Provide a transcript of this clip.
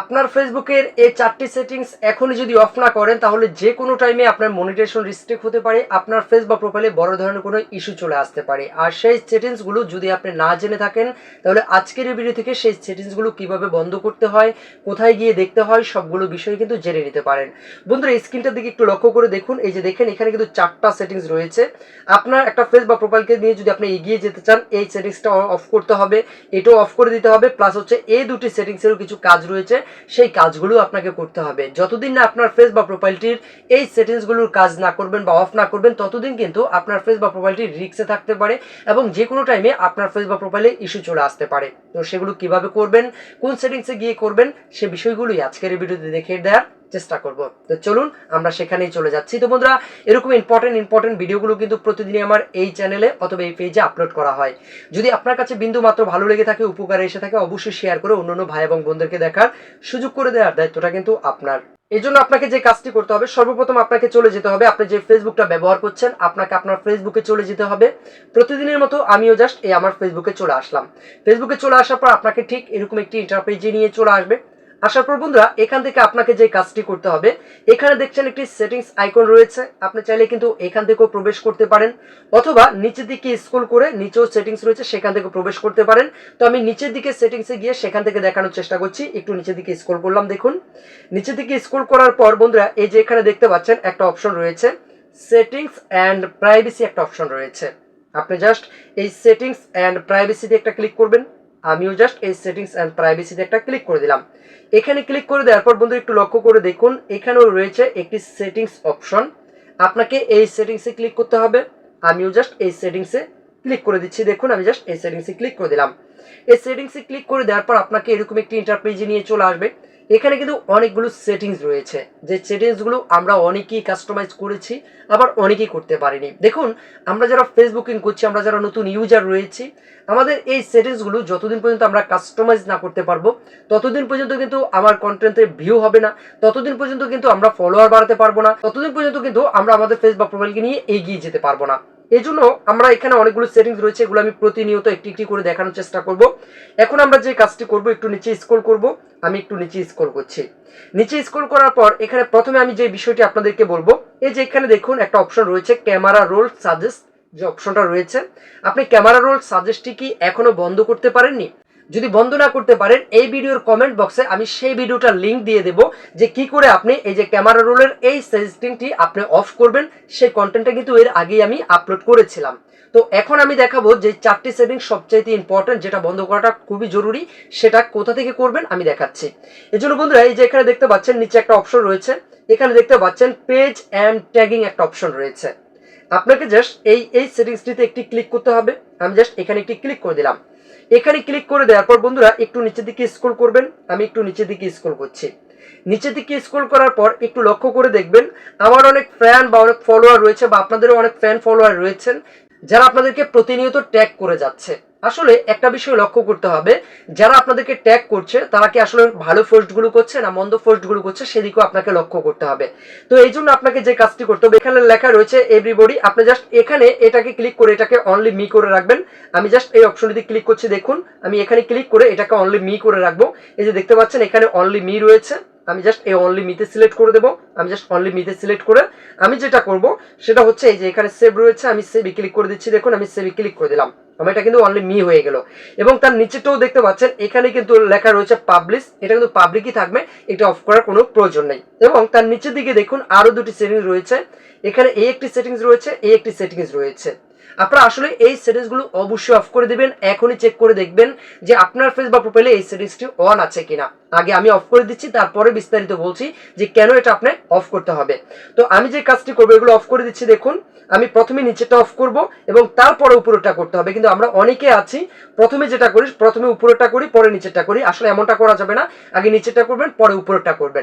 আপনার ফেসবুকের এই চারটি সেটিংস এখনই যদি অফ না করেন, তাহলে যে কোনো টাইমে আপনার মনিটেশন রিস্ট্রিক্ট হতে পারে, আপনার ফেস বা প্রোফাইলে বড় ধরনের কোনো ইস্যু চলে আসতে পারে। আর সেই সেটিংসগুলো যদি আপনি না জেনে থাকেন, তাহলে আজকের এই ভিডিও থেকে সেই সেটিংসগুলো কীভাবে বন্ধ করতে হয়, কোথায় গিয়ে দেখতে হয়, সবগুলো বিষয় কিন্তু জেনে নিতে পারেন। বন্ধুরা স্ক্রিনটার দিকে একটু লক্ষ্য করে দেখুন, এই যে দেখেন, এখানে কিন্তু চারটা সেটিংস রয়েছে। আপনার একটা ফেস বা প্রোফাইলকে নিয়ে যদি আপনি এগিয়ে যেতে চান, এই সেটিংসটা অফ করতে হবে, এটাও অফ করে দিতে হবে প্লাস হচ্ছে এই দুটি সেটিংসেরও কিছু কাজ রয়েছে। সেই কাজগুলো আপনাকে করতে হবে। যতদিন না আপনার ফেস বা প্রোফাইলটির এই সেটিংসগুলোর কাজ না করবেন বা অফ না করবেন, ততদিন কিন্তু আপনার ফেস বা প্রোফাইলটি রিক্সে থাকতে পারে এবং যে কোনো টাইমে আপনার ফেস বা প্রোফাইলে ইস্যু চলে আসতে পারে। তো সেগুলো কীভাবে করবেন, কোন সেটিংসে গিয়ে করবেন, সে বিষয়গুলোই আজকের এই ভিডিওতে দেখে দেওয়ার চেষ্টা করব। তো চলুন, আমরা সেখানেই চলে যাচ্ছি। তো বন্ধুরা, এরকম ইম্পর্টেন্ট ইম্পর্টেন্ট ভিডিওগুলো কিন্তু প্রতিদিনই আমার এই চ্যানেলে অথবা এই পেজে আপলোড করা হয়। যদি আপনার কাছে বিন্দু মাত্র ভালো লেগে থাকে, উপকারে এসে থাকে, অবশ্যই শেয়ার করে অন্যান্য ভাই এবং বোনদেরকে দেখার সুযোগ করে দেওয়ার দায়িত্বটা কিন্তু আপনার। এই জন্য আপনাকে যে কাজটি করতে হবে, সর্বপ্রথম আপনাকে চলে যেতে হবে। আপনি যে ফেসবুকটা ব্যবহার করছেন, আপনাকে আপনার ফেসবুকে চলে যেতে হবে। প্রতিদিনের মতো আমিও জাস্ট এই আমার ফেসবুকে চলে আসলাম। ফেসবুকে চলে আসার পর আপনাকে ঠিক এরকম একটি ইন্টারপেজে নিয়ে চলে আসবে। আসার পর বন্ধুরা, এখান থেকে আপনাকে যে কাজটি করতে হবে, এখানে দেখছেন একটি সেটিংস আইকন রয়েছে। আপনি চাইলে কিন্তু এখান থেকেও প্রবেশ করতে পারেন, অথবা নিচের দিকে স্ক্রল করে নিচেও সেটিংস রয়েছে, সেখান থেকে প্রবেশ করতে পারেন। তো আমি নিচের দিকে সেটিংসে গিয়ে সেখান থেকে দেখানোর চেষ্টা করছি। একটু নিচের দিকে স্ক্রল করলাম, দেখুন। নিচের দিকে স্ক্রল করার পর বন্ধুরা, এই যে এখানে দেখতে পাচ্ছেন, একটা অপশন রয়েছে। সেটিংস অ্যান্ড প্রাইভেসি একটা অপশন রয়েছে। আপনি জাস্ট এই সেটিংস অ্যান্ড প্রাইভেসিতে একটা ক্লিক করবেন। আমিও জাস্ট এই সেটিংস অ্যান্ড প্রাইভেসিতে একটা ক্লিক করে দিলাম। এখানে ক্লিক করে দেওয়ার পর বন্ধু একটু লক্ষ্য করে দেখুন, এখানেও রয়েছে একটি সেটিংস অপশন আপনাকে এই সেটিংসে ক্লিক করতে হবে। আমিও জাস্ট এই সেটিংসে ক্লিক করে দিচ্ছি। দেখুন, আমি জাস্ট এই সেটিংসে ক্লিক করে দিলাম। এই সেটিংসে ক্লিক করে দেওয়ার পর আপনাকে এরকম একটি ইন্টারপেজে নিয়ে চলে আসবে। এখানে কিন্তু অনেকগুলো সেটিংস রয়েছে। যে সেটিংসগুলো আমরা অনেকেই কাস্টমাইজ করেছি, আবার অনেকেই করতে পারিনি। দেখুন, আমরা যারা ফেসবুকিং করছি, আমরা যারা নতুন ইউজার রয়েছি, আমাদের এই সেটিংসগুলো যতদিন পর্যন্ত আমরা কাস্টমাইজ না করতে পারব, ততদিন পর্যন্ত কিন্তু আমার কন্টেন্টের ভিউ হবে না, ততদিন পর্যন্ত কিন্তু আমরা ফলোয়ার বাড়াতে পারব না, ততদিন পর্যন্ত কিন্তু আমরা আমাদের ফেসবুক প্রোফাইলকে নিয়ে এগিয়ে যেতে পারব না। এই জন্য আমরা এখানে অনেকগুলো সেটিংস রয়েছে, এগুলো আমি প্রতিনিয়ত একটি একটি করে দেখানোর চেষ্টা করব। এখন আমরা যে কাজটি করব, একটু নিচে স্ক্রল করব, আমি একটু নিচে স্ক্রল করছি। নিচে স্ক্রল করার পর এখানে প্রথমে আমি যে বিষয়টি আপনাদেরকে বলব, এই যে এখানে দেখুন একটা অপশন রয়েছে ক্যামেরা রোল সাজেস্ট যে অপশনটা রয়েছে। আপনি ক্যামেরা রোল সাজেস্টটি কি এখনও বন্ধ করতে পারেননি? যদি বন্ধ না করতে পারেন, এই ভিডিওর কমেন্ট বক্সে আমি সেই ভিডিওটার লিংক দিয়ে দেব যে কি করে আপনি এই যে ক্যামেরা রোলের এই সেটিংটি আপনি অফ করবেন, সেই কন্টেন্টটা কিন্তু এর আগেই আমি আপলোড করেছিলাম। তো এখন আমি দেখাবো যে চারটি সেটিং সবচাইতে ইম্পর্টেন্ট যেটা বন্ধ করাটা খুবই জরুরি, সেটা কোথা থেকে করবেন আমি দেখাচ্ছি। এই জন্য বন্ধুরা, এই যে এখানে দেখতে পাচ্ছেন, নিচে একটা অপশন রয়েছে। এখানে দেখতে পাচ্ছেন পেজ অ্যান্ড ট্যাগিং একটা অপশন রয়েছে। আপনাকে জাস্ট এই এই সেটিংসটিতে একটি ক্লিক করতে হবে। আমি জাস্ট এখানে একটি ক্লিক করে দিলাম। এখানে ক্লিক করে দেওয়ার পর বন্ধুরা একটু নিচের দিকে স্ক্রল করবেন। আমি একটু নিচের দিকে স্ক্রল করছি। নিচের দিকে স্ক্রল করার পর একটু লক্ষ্য করে দেখবেন, আমার অনেক ফ্যান বা অনেক ফলোয়ার রয়েছে বা আপনাদেরও অনেক ফ্যান ফলোয়ার রয়েছেন, যারা আপনাদেরকে প্রতিনিয়ত ট্যাগ করে যাচ্ছে। আসলে একটা বিষয় লক্ষ্য করতে হবে, যারা আপনাদেরকে ট্যাগ করছে, তারা কি আসলে ভালো পোস্টগুলো করছে না মন্দ পোস্টগুলো করছে, সেদিকেও আপনাকে লক্ষ্য করতে হবে। তো এই জন্য আপনাকে যে কাজটি করতে হবে, এখানে লেখা রয়েছে এভরিবডি আপনি জাস্ট এখানে এটাকে ক্লিক করে এটাকে অনলি মি করে রাখবেন। আমি জাস্ট এই অপশনটিতে ক্লিক করছি, দেখুন, আমি এখানে ক্লিক করে এটাকে অনলি মি করে রাখব। এই যে দেখতে পাচ্ছেন, এখানে অনলি মি রয়েছে। আমি জাস্ট এই অনলি মিতে সিলেক্ট করে দেবো। আমি জাস্ট অনলি মিতে সিলেক্ট করে আমি যেটা করব, সেটা হচ্ছে এই যে এখানে সেভ রয়েছে, আমি সেভি ক্লিক করে দিচ্ছি। দেখুন, আমি সেভি ক্লিক করে দিলাম। আমার এটা কিন্তু অনলি মি হয়ে গেল। এবং তার নিচেটাও দেখতে পাচ্ছেন এখানে কিন্তু লেখা রয়েছে পাবলিশ এটা কিন্তু পাবলিকই থাকবে, এটা অফ করার কোনো প্রয়োজন নেই। এবং তার নিচের দিকে দেখুন আরও দুটি সেটিংস রয়েছে, এখানে এ একটি সেটিংস রয়েছে এ একটি সেটিংস রয়েছে। আপনারা আসলে এই সেটিংসগুলো অবশ্যই অফ করে দিবেন, এখনই চেক করে দেখবেন যে আপনার ফেস বা প্রোফাইলে এই সেটিংসটি অন আছে কিনা। আগে আমি অফ করে দিচ্ছি, তারপরে বিস্তারিত বলছি যে কেন এটা আপনি অফ করতে হবে। তো আমি যে কাজটি করব, এগুলো অফ করে দিচ্ছি, দেখুন, আমি প্রথমে নিচেটা অফ করব এবং তারপরে উপরেটা করতে হবে। কিন্তু আমরা অনেকে আছি, প্রথমে যেটা করি, প্রথমে উপরেটা করি, পরে নিচেরটা করি। আসলে এমনটা করা যাবে না। আগে নিচেরটা করবেন, পরে উপরেরটা করবেন।